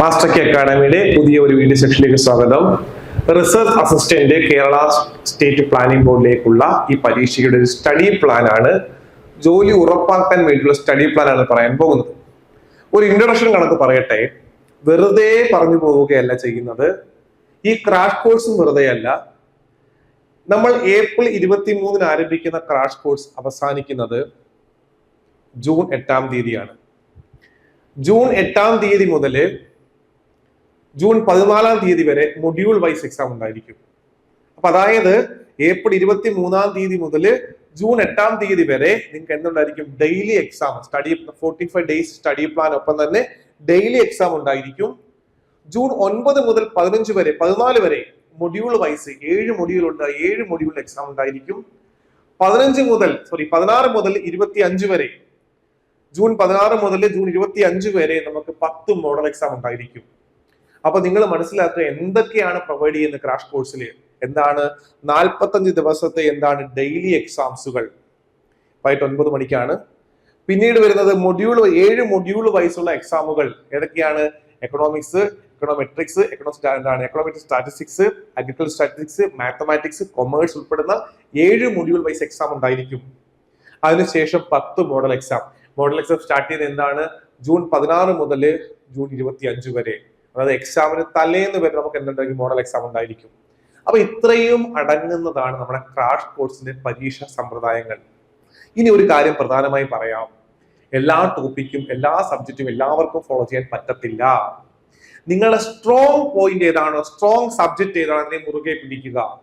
Master K അക്കാഡമിയുടെ പുതിയ ഒരു video സെക്ഷനിലേക്ക് സ്വാഗതം. Research assistant Kerala state planning ബോർഡിലേക്കുള്ള ഈ പരീക്ഷയുടെ ഒരു സ്റ്റഡി പ്ലാൻ ആണ് ജോലി ഉറപ്പാക്കാൻ വേണ്ടിയുള്ള സ്റ്റഡി പ്ലാൻ ആണ് പറയാൻ പോകുന്നത്. ഒരു ഇൻട്രഡക്ഷൻ കണക്ക് പറയട്ടെ. വെറുതെ പറഞ്ഞു പോവുകയല്ല ചെയ്യുന്നത്. ഈ ക്രാഷ് കോഴ്സും വെറുതെ അല്ല. നമ്മൾ ഏപ്രിൽ ഇരുപത്തി മൂന്നിന് ആരംഭിക്കുന്ന ക്രാഷ് കോഴ്സ് അവസാനിക്കുന്നത് ജൂൺ എട്ടാം തീയതിയാണ്. ജൂൺ എട്ടാം തീയതി മുതൽ ജൂൺ പതിനാലാം തീയതി വരെ മൊഡ്യൂൾ വൈസ് എക്സാം ഉണ്ടായിരിക്കും. അപ്പൊ അതായത് ഏപ്രിൽ ഇരുപത്തി മൂന്നാം തീയതി മുതൽ ജൂൺ എട്ടാം തീയതി വരെ നിങ്ങൾക്ക് എന്തുണ്ടായിരിക്കും? Daily exam study forty five days study plan ഒപ്പം തന്നെ ഡെയിലി എക്സാം ഉണ്ടായിരിക്കും. ജൂൺ ഒൻപത് മുതൽ പതിനഞ്ച് വരെ പതിനാല് വരെ മൊഡ്യൂൾ വൈസ് ഏഴ് മൊഡ്യൂൾ ഉണ്ട് ഏഴ് മൊഡ്യൂൾ എക്സാം ഉണ്ടായിരിക്കും. പതിനഞ്ച് മുതൽ സോറി പതിനാറ് മുതൽ ഇരുപത്തി അഞ്ച് വരെ ജൂൺ പതിനാറ് മുതൽ ജൂൺ ഇരുപത്തി അഞ്ച് വരെ നമുക്ക് പത്ത് മോഡൽ എക്സാം ഉണ്ടായിരിക്കും. അപ്പൊ നിങ്ങൾ മനസ്സിലാക്കുക എന്തൊക്കെയാണ് പ്രൊവൈഡ് ചെയ്യുന്ന ക്രാഷ് കോഴ്സിൽ എന്താണ് നാൽപ്പത്തഞ്ച് ദിവസത്തെ എന്താണ് ഡെയിലി എക്സാംസുകൾ വൈകിട്ട് ഒൻപത് മണിക്കാണ്. പിന്നീട് വരുന്നത് മൊഡ്യൂൾ ഏഴ് മൊഡ്യൂൾ വൈസുള്ള എക്സാമുകൾ ഏതൊക്കെയാണ്? എക്കണോമിക്സ് എക്കണോമെട്രിക്സ് എക്കണോ എന്താണ്? Economic statistics agriculture statistics mathematics commerce ഉൾപ്പെടുന്ന ഏഴ് മൊഡ്യൂൾ വൈസ് എക്സാം ഉണ്ടായിരിക്കും. അതിനുശേഷം പത്ത് model exam model exam start ചെയ്യുന്നത് എന്താണ്? ജൂൺ പതിനാറ് മുതൽ ജൂൺ ഇരുപത്തി അഞ്ച് വരെ. അതായത് എക്സാമിന് തലേന്ന് വരെ നമുക്ക് എന്തുണ്ടെങ്കിൽ മോഡൽ എക്സാം ഉണ്ടായിരിക്കും. അപ്പൊ ഇത്രയും അടങ്ങുന്നതാണ് നമ്മുടെ ക്രാഷ് കോഴ്സിന്റെ പരീക്ഷ സമ്പ്രദായങ്ങൾ. ഇനി ഒരു കാര്യം പ്രധാനമായി പറയാം. എല്ലാ ടോപ്പിക്കും എല്ലാ സബ്ജക്റ്റും എല്ലാവർക്കും ഫോളോ ചെയ്യാൻ പറ്റത്തില്ല. നിങ്ങളുടെ സ്ട്രോങ് പോയിന്റ് ഏതാണോ സ്ട്രോങ് സബ്ജക്റ്റ് ഏതാണോ അതിനെ മുറുകെ പിടിക്കുക.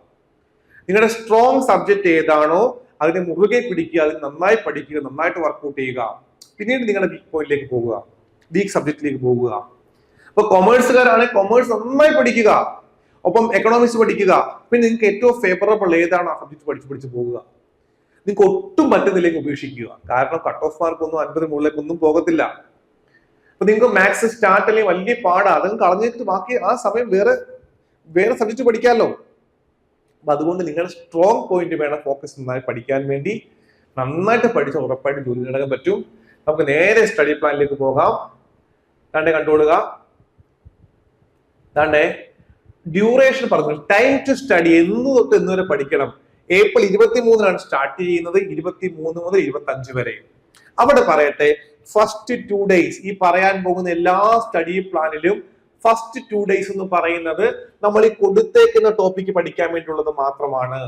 നിങ്ങളുടെ സ്ട്രോങ് സബ്ജക്റ്റ് ഏതാണോ അതിനെ മുറുകെ പിടിക്കുക അതിന് നന്നായി പഠിക്കുക നന്നായിട്ട് വർക്ക്ഔട്ട് ചെയ്യുക. പിന്നീട് നിങ്ങളുടെ വീക്ക് പോയിന്റിലേക്ക് പോകുക. വീക്ക് സബ്ജക്റ്റിലേക്ക് പോകുക. അപ്പൊ കൊമേഴ്സുകാരാണെങ്കിൽ കൊമേഴ്സ് നന്നായി പഠിക്കുക. ഒപ്പം എക്കണോമിക്സ് പഠിക്കുക. പിന്നെ നിങ്ങൾക്ക് ഏറ്റവും ഫേവറബിൾ ഏതാണ് ആ സബ്ജക്ട് പഠിച്ച് പഠിച്ച് പോകുക? നിങ്ങൾക്ക് ഒട്ടും പറ്റുന്നില്ലെങ്കിൽ ഉപേക്ഷിക്കുക. കാരണം കട്ട് ഓഫ് മാർക്ക് ഒന്നും അൻപത് മുകളിലേക്ക് ഒന്നും പോകത്തില്ല. അപ്പൊ നിങ്ങൾക്ക് മാത്സ് സ്റ്റാർട്ട് അല്ലെങ്കിൽ വലിയ പാടാ. അതും കളഞ്ഞിട്ട് ബാക്കി ആ സമയം വേറെ വേറെ സബ്ജക്ട് പഠിക്കാമല്ലോ. അപ്പൊ അതുകൊണ്ട് നിങ്ങളുടെ സ്ട്രോങ് പോയിന്റ് വേണം ഫോക്കസ് നന്നായി പഠിക്കാൻ വേണ്ടി. നന്നായിട്ട് പഠിച്ച ഉറപ്പായിട്ട് ജോലി നേടാൻ പറ്റും. നമുക്ക് നേരെ സ്റ്റഡി പ്ലാനിലേക്ക് പോകാം. താണ്ടെ കണ്ടുകൊള്ളുക. താണ്ടെ ഡ്യൂറേഷൻ പറഞ്ഞു. ടൈം ടു സ്റ്റഡി എന്ന് തൊട്ട് എന്ന് വരെ പഠിക്കണം. ഏപ്രിൽ ഇരുപത്തി മൂന്നിനാണ് സ്റ്റാർട്ട് ചെയ്യുന്നത്. ഇരുപത്തി മൂന്ന് മുതൽ ഇരുപത്തി അഞ്ച് വരെ. അവിടെ പറയട്ടെ ഫസ്റ്റ് ടു ഡേയ്സ് ഈ പറയാൻ പോകുന്ന എല്ലാ സ്റ്റഡി പ്ലാനിലും ഫസ്റ്റ് ടു ഡേയ്സ് എന്ന് പറയുന്നത് നമ്മൾ ഈ കൊടുത്തേക്കുന്ന ടോപ്പിക്ക് പഠിക്കാൻ വേണ്ടിയുള്ളത് മാത്രമാണ്.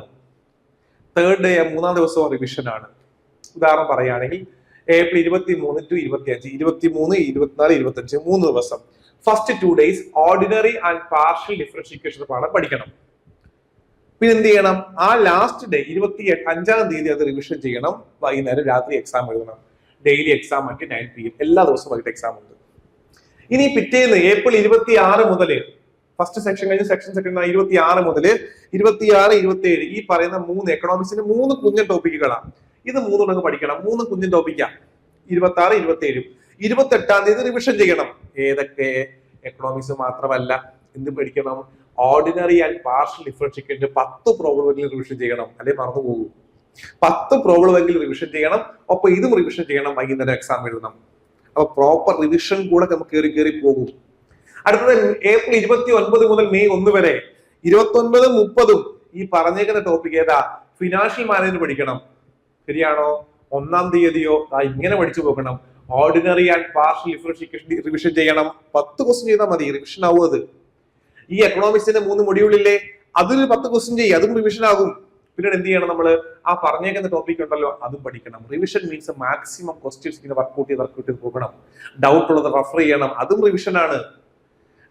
തേർഡ് ഡേ മൂന്നാം ദിവസം റിവിഷൻ ആണ്. ഉദാഹരണം പറയുകയാണെങ്കിൽ ഏപ്രിൽ ഇരുപത്തി മൂന്ന് ടു ഇരുപത്തി അഞ്ച് ഇരുപത്തി മൂന്ന് ഇരുപത്തിനാല് ഇരുപത്തി അഞ്ച് മൂന്ന് ദിവസം. First two days ordinary and partial differential equations പാഠം പഠിക്കണം. പിന്നെ എന്ത് ചെയ്യണം? ആ ലാസ്റ്റ് ഡേ ഇരുപത്തി അഞ്ചാം തീയതി അത് റിവിഷൻ ചെയ്യണം. വൈകുന്നേരം രാത്രി എക്സാം എഴുതണം. ഡെയിലി എക്സാം ആക്കി നയൻ പി എം എല്ലാ ദിവസവും വൈകിട്ട് എക്സാം ഉണ്ട്. ഇനി പിറ്റേന്ന് ഏപ്രിൽ ഇരുപത്തി ആറ് മുതൽ ഫസ്റ്റ് സെക്ഷൻ കഴിഞ്ഞ് സെക്ഷൻ സെക്കൻഡ് ഇരുപത്തി ആറ് മുതൽ ഇരുപത്തി ആറ് ഇരുപത്തി ഏഴ് ഈ പറയുന്ന മൂന്ന് എക്കണോമിക്സിന്റെ മൂന്ന് കുഞ്ഞൻ ടോപ്പിക്കുകളാണ് ഇത് മൂന്നെണ്ണം പഠിക്കണം. മൂന്ന് കുഞ്ഞൻ ടോപ്പിക്കാണ് ഇരുപത്തി ആറ് ഇരുപത്തി ഏഴും ഇരുപത്തി എട്ടാം തീയതി റിവിഷൻ ചെയ്യണം. ഏതൊക്കെ എക്കണോമിക്സ് മാത്രമല്ല എന്ത് പഠിക്കണം? ഓർഡിനറി ആൻഡ് പാർഷ്യൽ ഡിഫറൻഷിക്കേറ്റ് പത്ത് പ്രോബ്ലമെങ്കിലും റിവിഷൻ ചെയ്യണം. അല്ലെ മറന്നു പോകും പത്ത് പ്രോബ്ലമെങ്കിലും റിവിഷൻ ചെയ്യണം. ഒപ്പം ഇതും റിവിഷൻ ചെയ്യണം. വൈകുന്നേരം എക്സാം എഴുതണം. അപ്പൊ പ്രോപ്പർ റിവിഷൻ കൂടെ നമുക്ക് കയറി കയറി പോകും. അടുത്തത് ഏപ്രിൽ ഇരുപത്തി ഒൻപത് മുതൽ മെയ് ഒന്ന് വരെ. ഇരുപത്തി ഒൻപതും മുപ്പതും. ഈ പറഞ്ഞേക്കുന്ന ടോപ്പിക് ഏതാ? ഫിനാൻഷ്യൽ മാനേജ്മെന്റ് പഠിക്കണം. ശരിയാണോ? ഒന്നാം തീയതിയോ? ഇങ്ങനെ പഠിച്ചു പോകണം. Ordinary and partial differentiation revision ചെയ്യണം. പത്ത് ക്വസ്റ്റ്യൻ ചെയ്താൽ മതി റിവിഷൻ ആവും അത്. ഈ എക്കണോമിക്സിന്റെ മൂന്ന് മൊഡ്യൂളില്ലേ അതിൽ പത്ത് ക്വസ്റ്റ്യൻ ചെയ്യും അതും റിവിഷൻ ആകും. പിന്നീട് എന്ത് ചെയ്യണം നമ്മൾ ആ പറഞ്ഞേക്കുന്ന ടോപ്പിക് ഉണ്ടല്ലോ അതും പഠിക്കണം. റിവിഷൻ മീൻസ് മാക്സിമം ക്വസ്റ്റ്യൻസ് ഇങ്ങനെ വർക്ക്ഔട്ട് ചെയ്ത് വർക്ക്ഔട്ട് ചെയ്ത് പോകണം. ഡൗട്ട് ഉള്ളത് റെഫർ ചെയ്യണം അതും റിവിഷൻ ആണ്.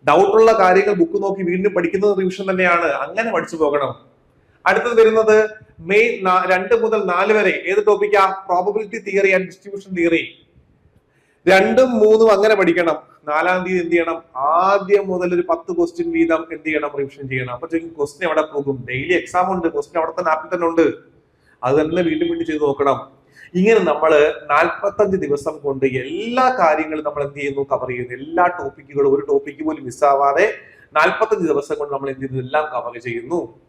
ഡൗട്ട് ഉള്ള കാര്യങ്ങൾ ബുക്ക് നോക്കി വീണ്ടും പഠിക്കുന്നത് റിവിഷൻ തന്നെയാണ്. അങ്ങനെ പഠിച്ചു പോകണം. അടുത്തത് വരുന്നത് മെയ് രണ്ട് മുതൽ നാല് വരെ. ഏത് ടോപ്പിക്കാ probability theory and distribution theory രണ്ടും മൂന്നും അങ്ങനെ പഠിക്കണം. നാലാം തീയതി എന്ത് ചെയ്യണം? ആദ്യം മുതൽ ഒരു പത്ത് ക്വസ്റ്റ്യൻ വീതം എന്ത് ചെയ്യണം? റിവിഷൻ ചെയ്യണം. അപ്പൊ ക്വസ്റ്റ്യൻ എവിടെ പോകും? ഡെയിലി എക്സാം ഉണ്ട്. ക്വസ്റ്റ്യൻ അവിടെ തന്നെ ആപ്പിൽ തന്നെ ഉണ്ട്. അത് തന്നെ വീണ്ടും വീണ്ടും ചെയ്ത് നോക്കണം. ഇങ്ങനെ നമ്മൾ നാൽപ്പത്തഞ്ച് ദിവസം കൊണ്ട് എല്ലാ കാര്യങ്ങളും നമ്മൾ എന്ത് ചെയ്യുന്നു? കവർ ചെയ്യുന്നു. എല്ലാ ടോപ്പിക്കുകളും ഒരു ടോപ്പിക്ക് പോലും മിസ്സാവാതെ നാൽപ്പത്തഞ്ച് ദിവസം കൊണ്ട് നമ്മൾ എന്ത് ചെയ്യുന്നു? എല്ലാം കവർ ചെയ്യുന്നു.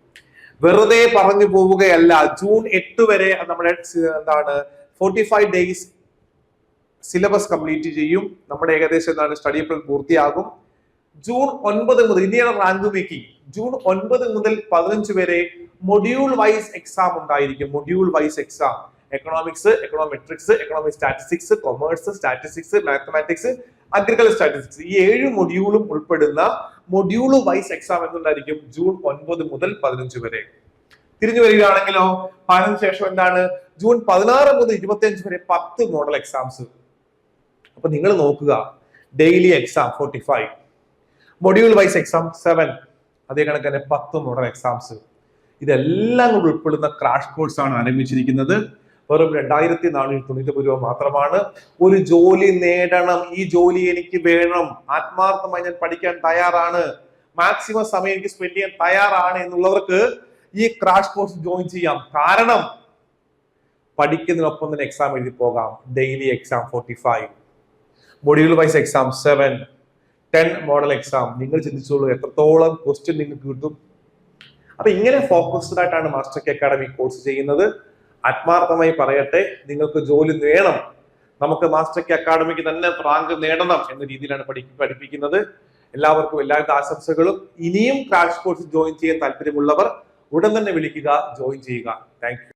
വെറുതെ പറഞ്ഞു പോവുകയല്ല. ജൂൺ എട്ട് വരെ നമ്മുടെ എന്താണ് forty five days syllabus complete ചെയ്യും. നമ്മുടെ ഏകദേശം എന്താണ്? സ്റ്റഡി പ്ലാൻ പൂർത്തിയാകും. ജൂൺ ഒൻപത് മുതൽ ഇന്ത്യയുടെ റാങ്ക് മേക്കിംഗ് ജൂൺ ഒൻപത് മുതൽ പതിനഞ്ച് വരെ മൊഡ്യൂൾ വൈസ് എക്സാം ഉണ്ടായിരിക്കും. Module wise exam economics econometrics economic statistics commerce statistics mathematics agriculture statistics ഈ ഏഴ് മൊഡ്യൂളും ഉൾപ്പെടുന്ന മൊഡ്യൂൾ വൈസ് എക്സാം എന്നുണ്ടായിരിക്കും ജൂൺ ഒൻപത് മുതൽ പതിനഞ്ച് വരെ. തിരിഞ്ഞു വരികയാണെങ്കിലോ? പതിനഞ്ച് ശേഷം എന്താണ്? ജൂൺ പതിനാറ് മുതൽ ഇരുപത്തി അഞ്ച് വരെ പത്ത് മോഡൽ എക്സാംസ് അപ്പൊ നിങ്ങൾ നോക്കുക. Daily exam forty five module wise exam seven അതേ കണക്ക് തന്നെ പത്ത് മോഡൽ എക്സാംസ് ഇതെല്ലാം കൂടി ഉൾപ്പെടുന്ന ക്രാഷ് കോഴ്സ് ആണ് ആരംഭിച്ചിരിക്കുന്നത്. വെറും രണ്ടായിരത്തി നാനൂറ്റി തൊണ്ണൂറ്റി രൂപ മാത്രമാണ്. ഒരു ജോലി നേടണം. ഈ ജോലി എനിക്ക് വേണം. ആത്മാർത്ഥമായി ഞാൻ പഠിക്കാൻ തയ്യാറാണ്. മാക്സിമം സമയം എനിക്ക് സ്പെൻഡ് ചെയ്യാൻ തയ്യാറാണ് എന്നുള്ളവർക്ക് ഈ ക്രാഷ് കോഴ്സ് ജോയിൻ ചെയ്യാം. കാരണം പഠിക്കുന്നതിനൊപ്പം തന്നെ എക്സാം എഴുതി പോകാം. Daily exam forty five module wise exam seven ten model exam നിങ്ങൾ ചിന്തിച്ചോളൂ എത്രത്തോളം ക്വസ്റ്റ്യൻ നിങ്ങൾക്ക് കിട്ടും. അപ്പൊ ഇങ്ങനെ ഫോക്കസ്ഡ് ആയിട്ടാണ് മാസ്റ്റർ കെ അക്കാഡമി കോഴ്സ് ചെയ്യുന്നത്. ആത്മാർത്ഥമായി പറയട്ടെ നിങ്ങൾക്ക് ജോലി വേണം നമുക്ക് മാസ്റ്റർ കെ അക്കാഡമിക്ക് തന്നെ റാങ്ക് നേടണം എന്ന രീതിയിലാണ് പഠി പഠിപ്പിക്കുന്നത്. എല്ലാവർക്കും എല്ലാവിധ ആശംസകളും. ഇനിയും ക്രാഷ് കോഴ്സ് ജോയിൻ ചെയ്യാൻ താല്പര്യമുള്ളവർ ഉടൻ തന്നെ വിളിക്കുക ജോയിൻ ചെയ്യുക. താങ്ക്